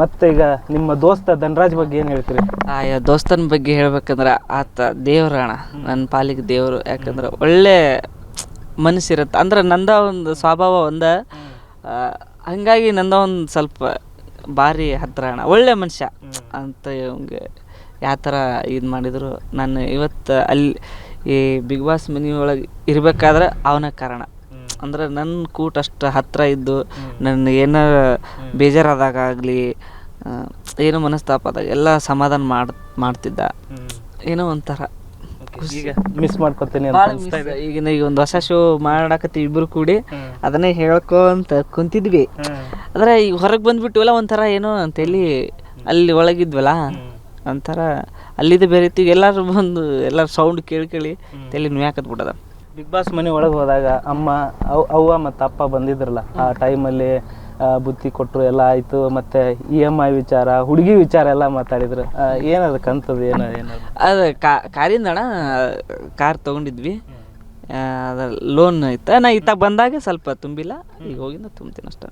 ಮತ್ತೆ ಈಗ ನಿಮ್ಮ ದೋಸ್ತ ಧನರಾಜ್ ಬಗ್ಗೆ ಏನು ಹೇಳ್ತೀರಿ? ಆಯಾ ದೋಸ್ತನ ಬಗ್ಗೆ ಹೇಳ್ಬೇಕಂದ್ರೆ ಆತ ದೇವ್ರ ಅಣ್ಣ ನನ್ನ ಪಾಲಿಗೆ ದೇವರು. ಯಾಕಂದ್ರೆ ಒಳ್ಳೆ ಮನಸ್ಸಿರುತ್ತೆ. ಅಂದ್ರೆ ನಂದ ಒಂದು ಸ್ವಭಾವ ಒಂದ ಹಂಗಾಗಿ ನಂದ ಒಂದು ಸ್ವಲ್ಪ ಭಾರಿ ಹತ್ರ ಅಣ್ಣ. ಒಳ್ಳೆ ಮನುಷ್ಯ ಅಂತ ಇವಂಗೆ ಯಾವ ಥರ ಇದು ಮಾಡಿದ್ರು. ನಾನು ಇವತ್ತು ಅಲ್ಲಿ ಈ ಬಿಗ್ ಬಾಸ್ ಮನೆಯೊಳಗೆ ಇರ್ಬೇಕಾದ್ರೆ ಅವನ ಕಾರಣ. ಅಂದ್ರೆ ನನ್ನ ಕೂಟ ಅಷ್ಟು ಹತ್ತಿರ ಇದ್ದು ನನ್ನ ಏನಾರ ಬೇಜಾರಾದಾಗ ಆಗಲಿ ಏನೋ ಮನಸ್ತಾಪ ಆದಾಗ ಎಲ್ಲ ಸಮಾಧಾನ ಮಾಡಿ ಮಾಡ್ತಿದ್ದ. ಏನೋ ಒಂಥರ. ಈಗ ಮಿಸ್ ಮಾಡ್ಕೊತೀನಿ ಅಂತ ಭಾಳ ಅನ್ಸ್ತಾ ಇದೆ. ಈಗಿನ ಈಗ ಒಂದು ಹೊಸ ಶೋ ಮಾಡಾಕತ್ತೀವಿ ಇಬ್ರು ಕೂಡಿ ಅದನ್ನೇ ಹೇಳ್ಕೊಂತ ಕುಂತಿದ್ವಿ. ಆದ್ರೆ ಈಗ ಹೊರಗೆ ಬಂದ್ಬಿಟ್ಟಿವಲ್ಲ ಒಂಥರ ಏನೋ ತಲೆ ಅಲ್ಲಿ ಒಳಗಿದ್ವಲ್ಲ ಒಂಥರ ಅಲ್ಲಿದ್ದು ಬೇರೆ ಇತ್ತು ಎಲ್ಲರೂ ಬಂದು ಎಲ್ಲರೂ ಸೌಂಡ್ ಕೇಳಿ ಕೇಳಿ ತಲೆ ನುಯಾಕತ್ ಬಿಟ್ಟದ ಬಿಗ್ ಬಾಸ್ ಮನೆ ಒಳಗೆ ಹೋದಾಗ ಅಮ್ಮ ಅವ್- ಅವ್ವ ಮತ್ತು ಅಪ್ಪ ಬಂದಿದ್ರಲ್ಲ ಆ ಟೈಮಲ್ಲಿ ಬುತ್ತಿ ಕೊಟ್ಟರು ಎಲ್ಲ ಆಯಿತು. ಮತ್ತು ಇ ಎಂ ಐ ವಿಚಾರ ಹುಡುಗಿ ವಿಚಾರ ಎಲ್ಲ ಮಾತಾಡಿದ್ರು. ಆ, ಏನದು ಕಂತದ್ದು ಏನು ಏನು ಅದು ಕಾರಿಂದ ಅಣ್ಣ ಕಾರ್ ತೊಗೊಂಡಿದ್ವಿ. ಅದು ಲೋನ್ ಇತ್ತು. ನಾ ಇತ್ತ ಬಂದಾಗ ಸ್ವಲ್ಪ ತುಂಬಿಲ್ಲ. ಈಗ ಹೋಗಿಂದ ತುಂಬ್ತೀನಿ ಅಷ್ಟೇ.